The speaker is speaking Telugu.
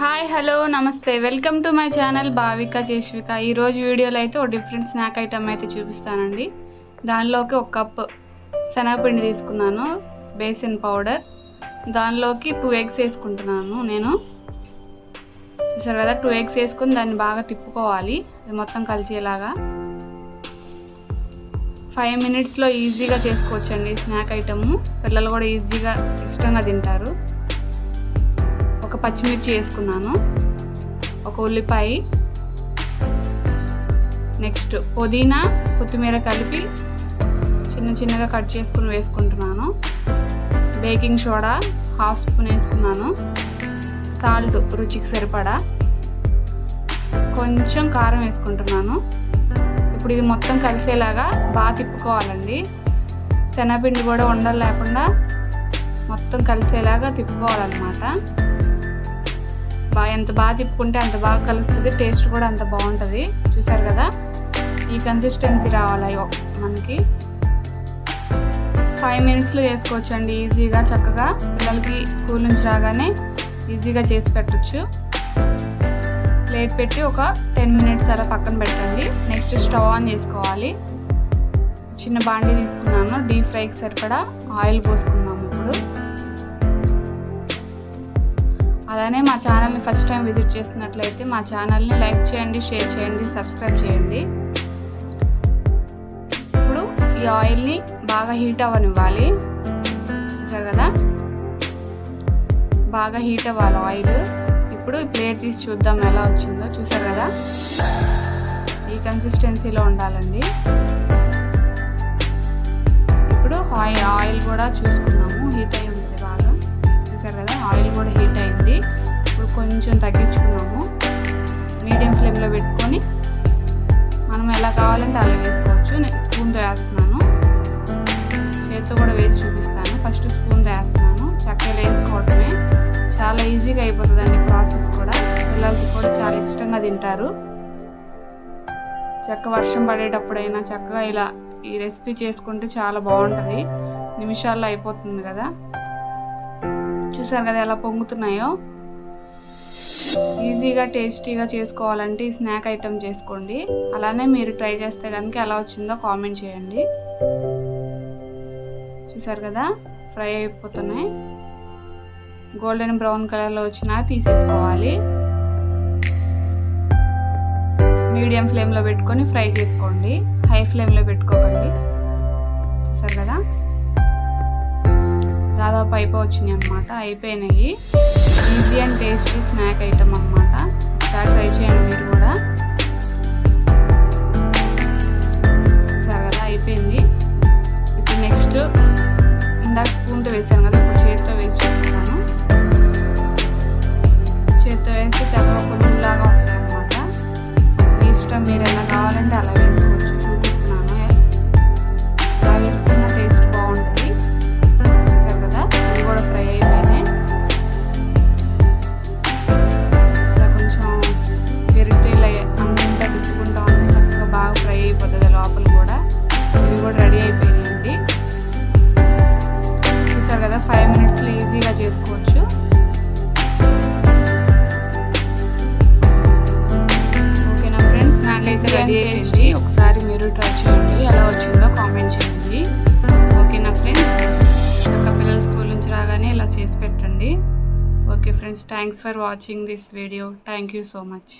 హాయ్ హలో నమస్తే. Welcome to my channel Bhavika Cheshvika ఈరోజు వీడియోలో అయితే ఒక డిఫరెంట్ స్నాక్ ఐటమ్ అయితే చూపిస్తానండి. దానిలోకి ఒక కప్ శనగపిండి తీసుకున్నాను బేసిన్ పౌడర్. దానిలోకి టూ ఎగ్స్ వేసుకుంటున్నాను నేను. చూసారు కదా టూ ఎగ్స్ వేసుకుని దాన్ని బాగా తిప్పుకోవాలి. అది మొత్తం కలిసేలాగా. ఫైవ్ మినిట్స్లో ఈజీగా చేసుకోవచ్చండి స్నాక్ ఐటమ్ పిల్లలు కూడా ఈజీగా ఇష్టంగా తింటారు. పచ్చిమిర్చి వేసుకున్నాను. ఒక ఉల్లిపాయ. నెక్స్ట్ పుదీనా కొత్తిమీర కలిపి చిన్న చిన్నగా కట్ చేసుకుని వేసుకుంటున్నాను. బేకింగ్ సోడా హాఫ్ స్పూన్ వేసుకున్నాను. సాల్ట్ రుచికి సరిపడా. కొంచెం కారం వేసుకుంటున్నాను. ఇప్పుడు ఇది మొత్తం కలిసేలాగా బాగా తిప్పుకోవాలండి. శనగపిండి కూడా ఉండలు లేకుండా మొత్తం కలిసేలాగా తిప్పుకోవాలన్నమాట. బాగా ఎంత బాగా తిప్పుకుంటే అంత బాగా కలుస్తుంది. టేస్ట్ కూడా అంత బాగుంటుంది. చూసారు కదా? ఈ కన్సిస్టెన్సీ రావాలి మనకి? ఫైవ్ మినిట్స్లో వేసుకోవచ్చు అండి ఈజీగా చక్కగా. పిల్లలకి స్కూల్ నుంచి రాగానే ఈజీగా చేసి పెట్టచ్చు. ప్లేట్ పెట్టి ఒక టెన్ మినిట్స్ అలా పక్కన పెట్టండి. నెక్స్ట్ స్టవ్ ఆన్ చేసుకోవాలి. చిన్న బాండీ తీసుకున్నాను. డీప్ ఫ్రైకి సరిపడా ఆయిల్ పోసుకుందాము. అలానే మా ఛానల్ని ఫస్ట్ టైం విజిట్ చేస్తున్నట్లయితే మా ఛానల్ని లైక్ చేయండి షేర్ చేయండి సబ్స్క్రైబ్ చేయండి. ఇప్పుడు ఈ ఆయిల్ని బాగా హీట్ అవ్వనివ్వాలి. చూసారు కదా? బాగా హీట్ అవ్వాలి ఆయిల్. ఇప్పుడు ఈ ప్లేట్ తీసి చూద్దాం ఎలా వచ్చిందో. చూసారు కదా? ఈ కన్సిస్టెన్సీలో ఉండాలండి. ఇప్పుడు ఆయిల్ ఆయిల్ కూడా చూసుకో కొంచెం తగ్గించుకున్నాము. మీడియం ఫ్లేమ్లో పెట్టుకొని మనం ఎలా కావాలంటే అలా వేసుకోవచ్చు. నేను స్పూన్తో వేస్తున్నాను. చేతితో కూడా వేసి చూపిస్తాను. ఫస్ట్ స్పూన్తో వేస్తున్నాను. చక్కెర వేసుకోవటమే చాలా ఈజీగా అయిపోతుందండి ప్రాసెస్ కూడా. పిల్లలకి కూడా చాలా ఇష్టంగా తింటారు. చక్క వర్షం పడేటప్పుడైనా చక్కగా ఇలా ఈ రెసిపీ చేసుకుంటే చాలా బాగుంటుంది. నిమిషాల్లో అయిపోతుంది కదా. చూసారు కదా ఎలా పొంగుతున్నాయో? ఈజీగా టేస్టీగా చేసుకోవాలంటే ఈ స్నాక్ ఐటెం చేసుకోండి. అలానే మీరు ట్రై చేస్తే కనుక ఎలా వచ్చిందో కామెంట్ చేయండి. చూసారు కదా? ఫ్రై అయిపోతున్నాయి. గోల్డెన్ బ్రౌన్ కలర్లో వచ్చినా తీసేసుకోవాలి. మీడియం ఫ్లేమ్లో పెట్టుకొని ఫ్రై చేసుకోండి. హై ఫ్లేమ్లో పెట్టుకోకండి. పైపు వచ్చింది అనమాట అయిపోయినాయి. Easy and tasty snack item అనమాట ఒకసారి ట్రై చేయండి మీరు కూడా. సరదా అయిపోయింది. ఇప్పుడు నెక్స్ట్ ఇందాక స్పూన్తో వేసాను చేసుకోవచ్చు. ఓకేనా ఫ్రెండ్స్? నాకైతే రెడీ అయిపోయింది. ఒకసారి మీరు ట్రై చేయండి. ఎలా వచ్చిందో కామెంట్ చేయండి. ఓకేనా ఫ్రెండ్స్? ఇంకా పిల్లలు స్కూల్ నుంచి రాగానే ఇలా చేసి పెట్టండి. Okay friends thanks for watching this video. Thank you so much.